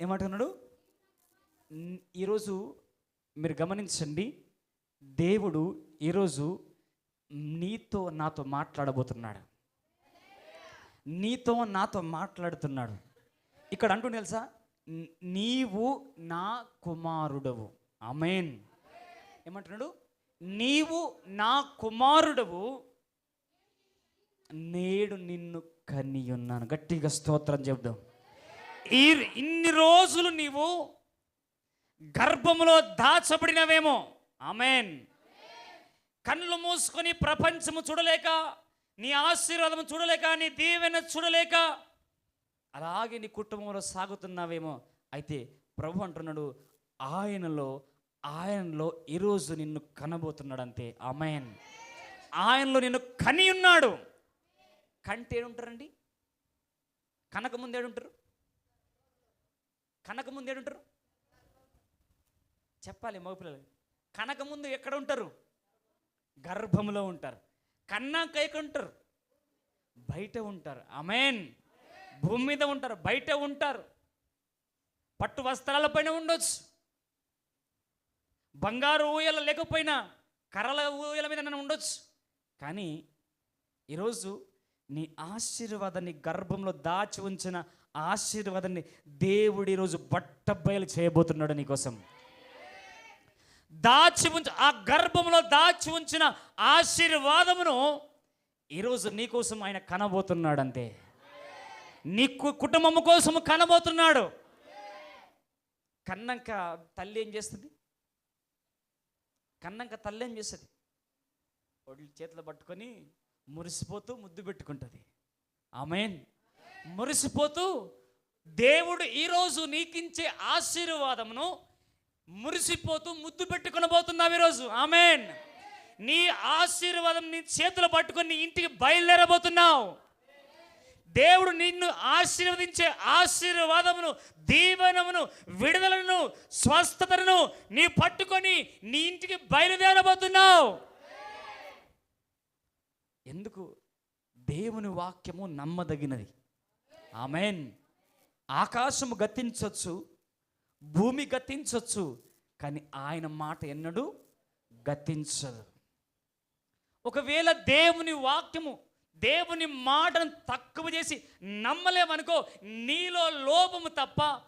ఏమంటున్నాడు? ఈరోజు మీరు గమనించండి దేవుడు ఈరోజు నీతో నాతో మాట్లాడబోతున్నాడు. నీతో నాతో మాట్లాడుతున్నాడు. ఇక్కడ అంటూ తెలుసా? నీవు నా కుమారుడవు. అమేన్ ఏమంటున్నాడు? నీవు నా కుమారుడవు నేడు నిన్ను కనియున్నాను. గట్టిగా స్తోత్రం చెబుదాం. ఈ ఇన్ని రోజులు నీవు గర్భములో దాచబడినవేమో. ఆమెన్. కళ్ళు మూసుకొని ప్రపంచము చూడలేక నీ ఆశీర్వాదము చూడలేక నీ దీవెన చూడలేక అలాగే నీ కుటుంబంలో సాగుతున్నావేమో. అయితే ప్రభు అంటున్నాడు ఆయనలో ఆయనలో ఈరోజు నిన్ను కనబోతున్నాడు అంతే ఆమెన్. ఆయనలో నిన్ను కని ఉన్నాడు కంటే ఏడుంటారండి? కనక ముందు ఏడుంటారు? కనక ముందు ఏడుంటారు? చెప్పాలి మగపిల్లలు కనక ముందు ఎక్కడ ఉంటారు? గర్భంలో ఉంటారు. కన్నాక ఎక్కడ ఉంటారు. బయట ఉంటారు. అమేన్ భూమి మీద ఉంటారు. బయట ఉంటారు. పట్టు వస్త్రాలపైన ఉండొచ్చు. బంగారు ఊయల లేకపోయినా కర్రల ఊయల మీద ఉండొచ్చు. కానీ ఈరోజు నీ ఆశీర్వాదాన్ని గర్భంలో దాచి ఉంచిన ఆశీర్వాదాన్ని దేవుడు ఈరోజు బట్టబయలు చేయబోతున్నాడు నీకోసం. దాచి ఉంచు ఆ గర్భంలో దాచి ఉంచిన ఆశీర్వాదమును ఈరోజు నీకోసం ఆయన కనబోతున్నాడు అంతే నీ కు- కుటుంబం కోసం కనబోతున్నాడు. కన్నాక తల్లి ఏం చేస్తుంది? కన్నాక తల్లి ఏం చేస్తుంది? ఒళ్ళు చేతిలో పట్టుకొని మురిసిపోతూ ముద్దు పెట్టుకుంటుంది. ఆమెన్. మురిసిపోతూ దేవుడు ఈరోజు నీకించే ఆశీర్వాదమును మురిసిపోతూ ముద్దు పెట్టుకుని పోతున్నావు ఈరోజు. ఆమెన్. నీ ఆశీర్వాదం నీ చేతులు పట్టుకొని నీ ఇంటికి బయలుదేరబోతున్నావు. దేవుడు నిన్ను ఆశీర్వదించే ఆశీర్వాదమును దీవెనమును విడుదలను స్వస్థతను నీ పట్టుకొని నీ ఇంటికి బయలుదేరబోతున్నావు. ఎందుకు? దేవుని వాక్యము నమ్మదగినది. ఆమెన్. ఆకాశము గతించవచ్చు భూమి గతించవచ్చు కానీ ఆయన మాట ఎన్నడూ గతించదు. ఒకవేళ దేవుని వాక్యము దేవుని మాటను తక్కువ చేసి నమ్మలేమనుకో నీలో లోపము తప్ప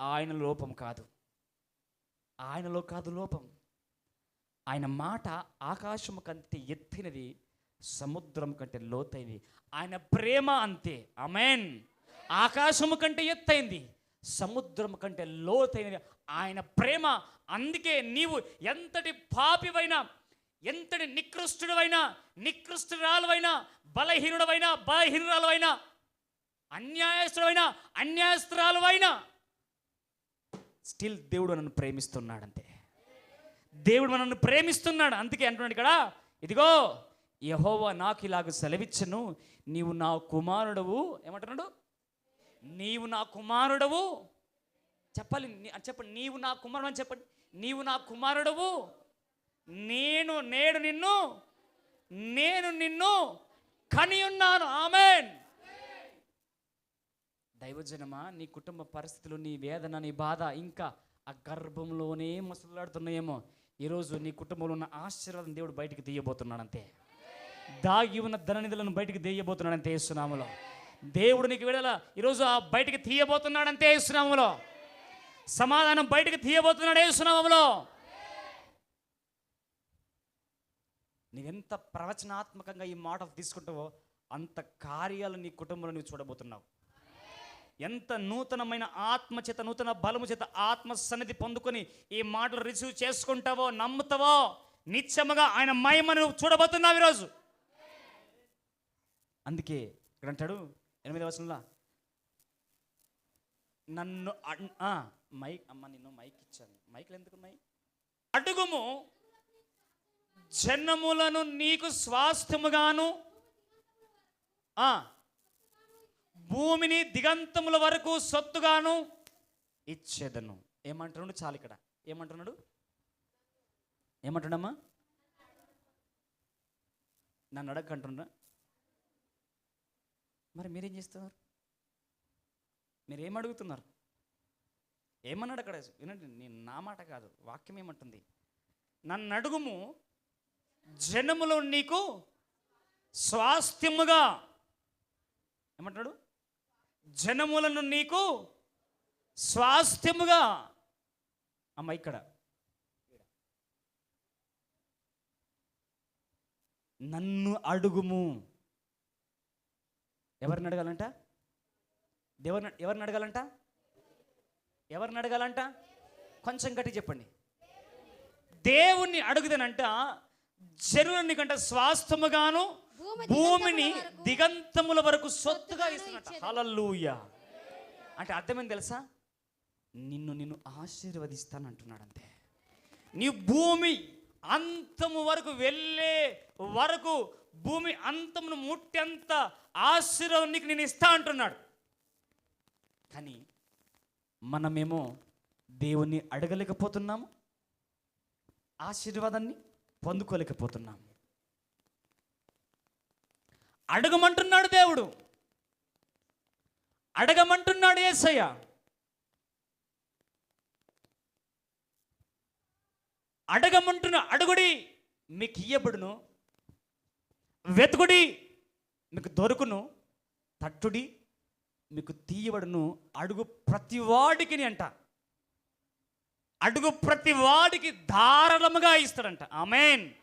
ఆయన లోపం కాదు. ఆయనలో కాదు లోపం. ఆయన మాట ఆకాశము కంటే ఎత్తినది సముద్రం కంటే లోతైనది. ఆయన ప్రేమ అంతే. అమెన్ ఆకాశము కంటే ఎత్తైంది సముద్రం కంటే లోతైనది. ఆయన ప్రేమ అందుకే నీవు ఎంతటి పాపివైనా ఎంతటి నికృష్టుడవైనా నికృష్టురాలువైనా బలహీనుడవైనా బలహీనురాలువైనా అన్యాయస్తుడవైనా అన్యాయస్తురాలువైనా స్టిల్ దేవుడు నన్ను ప్రేమిస్తున్నాడంతే. దేవుడు మనల్ని ప్రేమిస్తున్నాడు. అందుకే అంటున్నాడు ఇక్కడ ఇదిగో యహోవా నాకు ఇలాగ సెలవిచ్చను నీవు నా కుమారుడవు. ఏమంటున్నాడు? నీవు నా కుమారుడవు. చెప్పాలి చెప్పండి నీవు నా కుమారుడు అని చెప్పండి. నీవు నా కుమారుడవు. నేను నేడు నిన్ను నేను నిన్ను కని ఉన్నాను. ఆమెన్. దైవజనమా నీ కుటుంబ పరిస్థితులు నీ వేదన నీ బాధ ఇంకా ఆ గర్భంలోనే మసలాడుతున్నాయేమో. ఈరోజు నీ కుటుంబంలో ఉన్న ఆశీర్వాదం దేవుడు బయటికి తీయబోతున్నాడు అంతే దాగి ఉన్న ధననిధులను బయటికి తీయబోతున్నాడు అంతే యేసునామలో. దేవుడు నీకు విడుదల ఈరోజు ఆ బయటికి తీయబోతున్నాడంతే అంతే సమాధానం బయటికి తీయబోతున్నాడు యేసునామలో. నువ్వెంత ప్రవచనాత్మకంగా ఈ మాట తీసుకుంటావో అంత కార్యాలు నీ కుటుంబంలో నువ్వు చూడబోతున్నావు. ఎంత నూతనమైన ఆత్మ చేత నూతన బలము చేత ఆత్మ సన్నిధి పొందుకొని ఈ మాటలు రిసీవ్ చేసుకుంటావో నమ్ముతావో నిత్యముగా ఆయన మహిమను చూడబోతున్నావు ఈరోజు. అందుకే ఇక్కడ అంటాడు ఎనిమిదవ వచనంలో. నన్ను మైక్ అమ్మ నిన్ను మైక్ ఇచ్చాను. మైక్లు ఎందుకు మైక్ అడుగుము. జనములను నీకు స్వాస్థ్యముగాను భూమిని దిగంతముల వరకు సొత్తుగాను ఇచ్చేదను. ఏమంటున్నాడు? చాలు ఇక్కడ. ఏమంటున్నాడు? ఏమంటున్నామ్మా నన్ను అడగంటున్నా మరి మీరేం చేస్తున్నారు? మీరేం అడుగుతున్నారు ఏమన్నాడు అక్కడ? వినండి నేను నా మాట కాదు వాక్యం ఏమంటుంది? నన్ను అడుగుము జనములో నీకు స్వాస్థ్యముగా. ఏమంటాడు జనములను నీకు స్వాస్థ్యముగా. అమ్మ ఇక్కడ. నన్ను అడుగుము. ఎవరిని అడగాలంట? దేవుని ఎవరిని అడగాలంట? ఎవరిని అడగాలంట? కొంచెం గట్టి చెప్పండి. దేవుణ్ణి అడుగుదనంట జనులని కంట స్వాస్థముగాను భూమి భూమిని దిగంతముల వరకు సొత్తుగా ఇస్తున్నట్ట. హల్లెలూయా. అంటే అర్థమైంది తెలుసా? నిన్ను నిన్ను ఆశీర్వదిస్తానంటున్నాడు అంతే నీ భూమి అంతము వరకు వెళ్ళే వరకు భూమి అంతమును ముట్టేంత ఆశీర్వాదం నీకు నేను ఇస్తా అంటున్నాడు. కానీ మనమేమో దేవుణ్ణి అడగలేకపోతున్నాము ఆశీర్వాదాన్ని పొందుకోలేకపోతున్నాము. అడగమంటున్నాడు దేవుడు. అడగమంటున్నాడు ఏసయ్య. అడగమంటున్న అడుగుడి మీకు ఇయ్యబడును వెతుకుడి మీకు దొరుకును తట్టుడి మీకు తీయబడును అడుగు ప్రతివాడికి అంట. అడుగు ప్రతి వాడికి ధారాళముగా ఇస్తాడంట. ఆమెన్.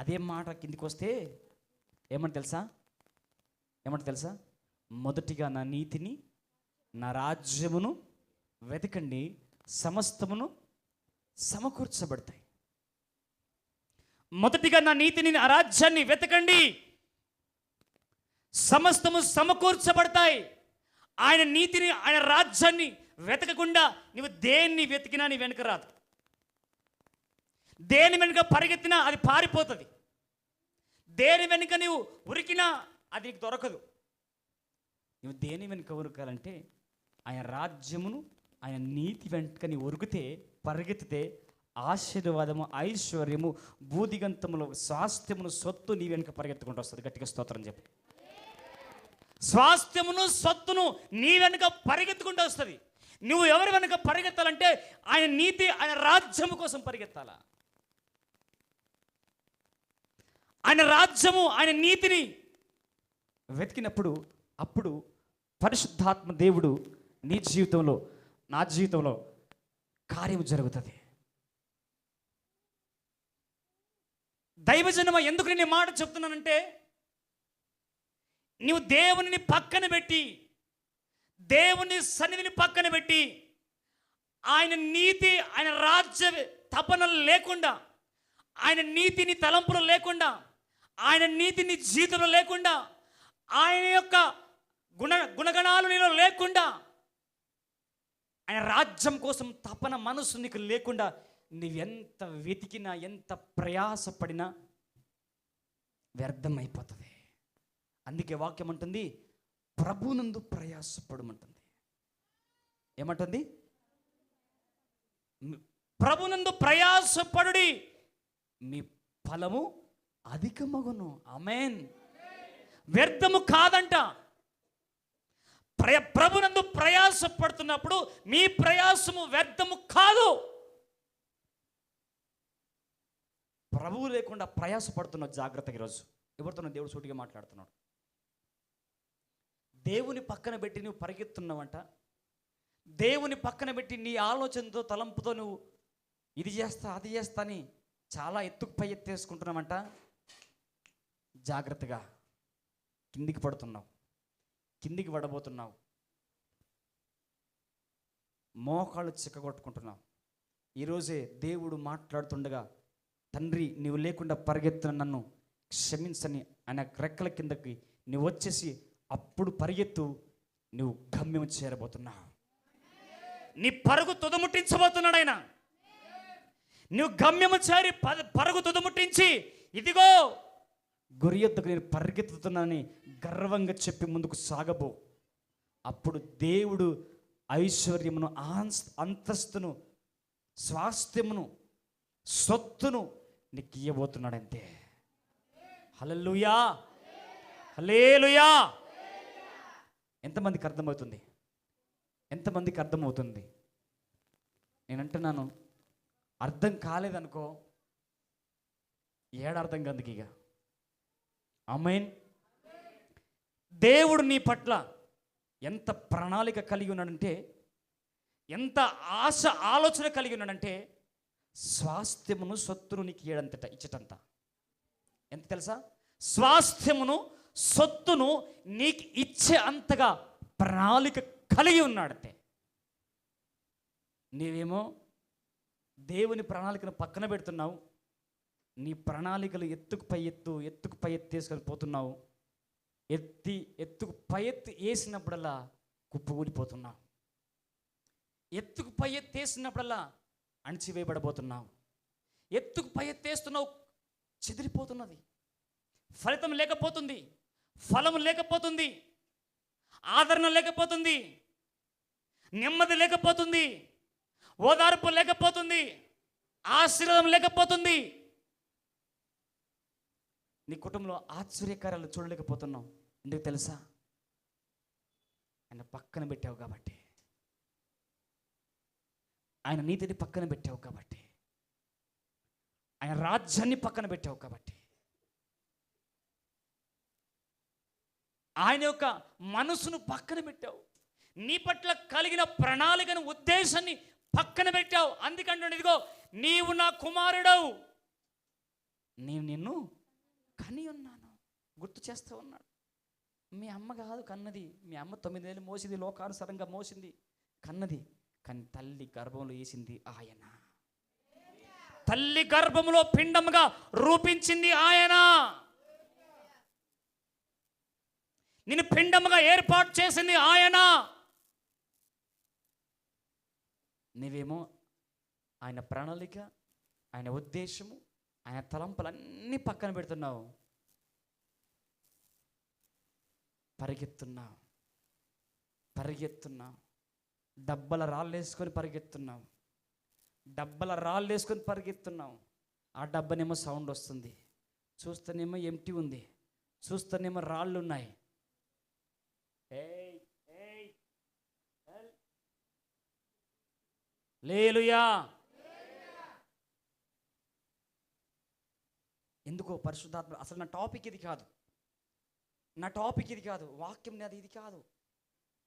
అదే మాట కిందికి వస్తే ఏమంట తెలుసా? ఏమంట తెలుసా? మొదటిగా నా నీతిని నా రాజ్యమును వెతకండి సమస్తమును సమకూర్చబడతాయి. మొదటిగా నా నీతిని నా రాజ్యాన్ని వెతకండి. సమస్తము సమకూర్చబడతాయి. ఆయన నీతిని ఆయన రాజ్యాన్ని వెతకకుండా నువ్వు దేన్ని వెతికినా నీ వెనుక రాదు. దేని వెనుక పరిగెత్తినా అది పారిపోతుంది. దేని వెనుక నీవు ఉరికినా అది నీకు దొరకదు. నువ్వు దేని వెనుక ఉరకాలంటే ఆయన రాజ్యమును ఆయన నీతి వెనుక నీ ఉరికితే పరిగెత్తితే ఆశీర్వాదము ఐశ్వర్యము భూదిగంతములు స్వాస్థ్యమును సొత్తు నీ వెనుక పరిగెత్తుకుంటూ వస్తుంది. గట్టిగా స్తోత్రం చెప్పి. స్వాస్థ్యమును సొత్తును నీ వెనుక పరిగెత్తుకుంటూ వస్తుంది. నువ్వు ఎవరి వెనుక పరిగెత్తాలంటే ఆయన నీతి ఆయన రాజ్యము కోసం పరిగెత్తాలా? ఆయన రాజ్యము ఆయన నీతిని వెతికినప్పుడు అప్పుడు పరిశుద్ధాత్మ దేవుడు నీ జీవితంలో నా జీవితంలో కార్యం జరుగుతుంది. దైవజనమ ఎందుకు నేను మాట చెప్తున్నానంటే నీవు దేవుని పక్కన పెట్టి దేవుని సన్నిధిని పక్కన పెట్టి ఆయన నీతి ఆయన రాజ్య తపనలు లేకుండా ఆయన నీతిని తలంపులు లేకుండా ఆయన నీతిని జీతంలో లేకుండా ఆయన యొక్క గుణ గుణగణాలు నీలో లేకుండా ఆయన రాజ్యం కోసం తపన మనసు నీకు లేకుండా నువ్వెంత వెతికినా ఎంత ప్రయాసపడినా వ్యర్థమైపోతుంది. అందుకే వాక్యం అంటుంది ప్రభునందు ప్రయాసపడమంటుంది. ఏమంటుంది? ప్రభునందు ప్రయాసపడుడి మీ ఫలము అధికమగును. అమేన్ వ్యర్థము కాదంట. ప్రయ ప్రభునందు ప్రయాసపడుతున్నప్పుడు మీ ప్రయాసము వ్యర్థము కాదు. ప్రభువు లేకుండా ప్రయాసపడుతున్న జాగ్రత్త ఈరోజు. ఎవరితోనో దేవుడు సూటిగా మాట్లాడుతున్నాడు? దేవుని పక్కన పెట్టి నువ్వు పరిగెత్తున్నావంట? దేవుని పక్కన పెట్టి నీ ఆలోచనతో తలంపుతో నువ్వు ఇది చేస్తా అది చేస్తా అని చాలా ఎత్తుకు పై ఎత్తేసుకుంటున్నావంట జాగ్రత్తగా కిందికి పడుతున్నావు. కిందికి పడబోతున్నావు. మోకాళ్ళు చిక్కగొట్టుకుంటున్నావు. ఈరోజే దేవుడు మాట్లాడుతుండగా తండ్రి నీవు లేకుండా పరిగెత్తున నన్ను క్షమించని ఆయన రెక్కల కిందకి నువ్వు వచ్చేసి అప్పుడు పరిగెత్తు నువ్వు గమ్యం చేరబోతున్నావు నీ పరుగు తుదముట్టించబోతున్నాడు ఆయన. నువ్వు గమ్యము చేరి ప- పరుగు తుదముట్టించి ఇదిగో గురి యొద్దకు నేను పరిగెత్తుతున్నానని గర్వంగా చెప్పి ముందుకు సాగబో. అప్పుడు దేవుడు ఐశ్వర్యమును ఆన్స్- అంతస్తును స్వాస్థ్యమును సొత్తును నీకు ఇయ్యబోతున్నాడంతే. హలల్లుయా. హలేలుయా ఎంతమందికి అర్థమవుతుంది? ఎంతమందికి అర్థమవుతుంది? నేను అంటున్నాను అర్థం కాలేదనుకో ఏడ అర్థం ఇక. అమైన్ దేవుడు నీ పట్ల ఎంత ప్రణాళిక కలిగి ఉన్నాడంటే ఎంత ఆశ ఆలోచన కలిగి ఉన్నాడంటే స్వాస్థ్యమును సొత్తును నీకు ఇయ్యడంతట ఇచ్చటంత ఎంత తెలుసా? స్వాస్థ్యమును సొత్తును నీకు ఇచ్చే అంతగా ప్రణాళిక కలిగి ఉన్నాడంతే. నీవేమో దేవుని ప్రణాళికను పక్కన పెడుతున్నావు నీ ప్రణాళికలు ఎత్తుకు పై ఎత్తు ఎత్తుకు పై ఎత్తు వేసుకొని పోతున్నావు ఎత్తి ఎత్తుకు పై ఎత్తు వేసినప్పుడల్లా కుప్పకూలిపోతున్నావు. ఎత్తుకు పై ఎత్తు వేసినప్పుడల్లా అణచివేయబడబోతున్నావు. ఎత్తుకు పై ఎత్తేస్తున్నావు. చెదిరిపోతున్నది. ఫలితం లేకపోతుంది. ఫలం లేకపోతుంది. ఆదరణ లేకపోతుంది. నెమ్మది లేకపోతుంది. ఓదార్పు లేకపోతుంది. ఆశీర్వాదం లేకపోతుంది. నీ కుటుంబంలో ఆశ్చర్యకారాలు చూడలేకపోతున్నావు. ఎందుకు తెలుసా? ఆయన పక్కన పెట్టావు కాబట్టి. ఆయన నీతిని పక్కన పెట్టావు కాబట్టి. ఆయన రాజ్యాన్ని పక్కన పెట్టావు కాబట్టి. ఆయన యొక్క మనసును పక్కన పెట్టావు. నీ పట్ల కలిగిన ప్రణాళికను ఉద్దేశాన్ని పక్కన పెట్టావు. అందుకంటే ఇదిగో నీవు నా కుమారుడవు. నేను నిన్ను కని ఉన్నాను. గుర్తు చేస్తూ ఉన్నాడు. మీ అమ్మ కాదు కన్నది. మీ అమ్మ తొమ్మిదేళ్ళు మోసింది లోకానుసారంగా మోసింది. కన్నది. కానీ తల్లి గర్భంలో వేసింది ఆయన. తల్లి గర్భంలో పిండముగా రూపించింది ఆయన. నిన్ను పిండముగా ఏర్పాటు చేసింది ఆయన. నీవేమో ఆయన ప్రణాళిక ఆయన ఉద్దేశము ఆయన తలంపులన్నీ పక్కన పెడుతున్నావు. పరిగెత్తున్నావు పరిగెత్తున్నావు డబ్బల రాళ్ళేసుకొని పరిగెత్తున్నావు. డబ్బల రాళ్ళేసుకొని పరిగెత్తున్నావు. ఆ డబ్బనేమో సౌండ్ వస్తుంది. చూస్తేనేమో ఎంటీ ఉంది. చూస్తేనేమో రాళ్ళు ఉన్నాయి లేలుయా. ఎందుకో పరిశుద్ధాత్మ అసలు నా టాపిక్ ఇది కాదు. నా టాపిక్ ఇది కాదు. వాక్యం నాది ఇది కాదు.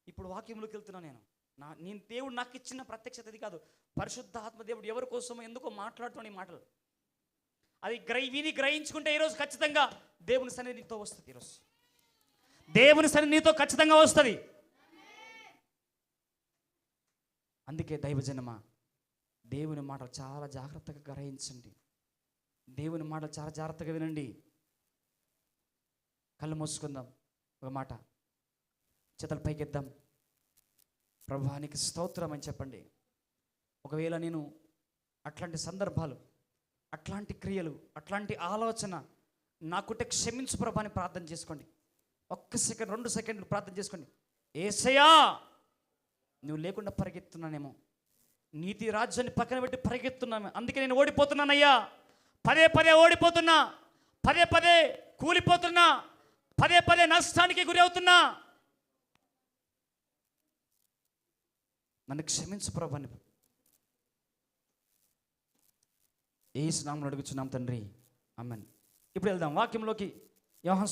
ఇప్పుడు వాక్యంలోకి వెళ్తున్నా నేను. నా నేను దేవుడు నాకు ఇచ్చిన ప్రత్యక్షత ఇది కాదు. పరిశుద్ధాత్మ దేవుడు ఎవరి కోసమో ఎందుకో మాట్లాడుతున్నాడు ఈ మాటలు. అది గ్రహి విని గ్రహించుకుంటే ఈరోజు ఖచ్చితంగా దేవుని సన్నిధి నీతో వస్తుంది ఈరోజు. దేవుని సన్నిధి నీతో ఖచ్చితంగా వస్తుంది. అందుకే దైవజనమా దేవుని మాటలు చాలా జాగ్రత్తగా గ్రహించండి. దేవుని మాటలు చాలా జాగ్రత్తగా వినండి. కళ్ళు మూసుకుందాం. ఒక మాట. చేతలు పైకెద్దాం ప్రభానికి స్తోత్రం అని చెప్పండి. ఒకవేళ నేను అట్లాంటి సందర్భాలు అట్లాంటి క్రియలు అట్లాంటి ఆలోచన నాకుంటే క్షమించు ప్రభాని ప్రార్థన చేసుకోండి. ఒక్క సెకండ్ రెండు సెకండ్లు ప్రార్థన చేసుకోండి. ఏసయా నువ్వు లేకుండా పరిగెత్తున్నానేమో. నీతి రాజ్యాన్ని పక్కన పెట్టి పరిగెత్తున్నాను అందుకే నేను ఓడిపోతున్నానయ్యా. పదే పదే ఓడిపోతున్నా. పదే పదే కూలిపోతున్నా. పదే పదే నష్టానికి గురి అవుతున్నా నన్ను క్షమించు ప్రభాని ఏ స్నామం అడుగుచున్నాం తండ్రి. అమ్మన్ ఇప్పుడు వెళ్దాం. వాక్యంలోకి యోహాన్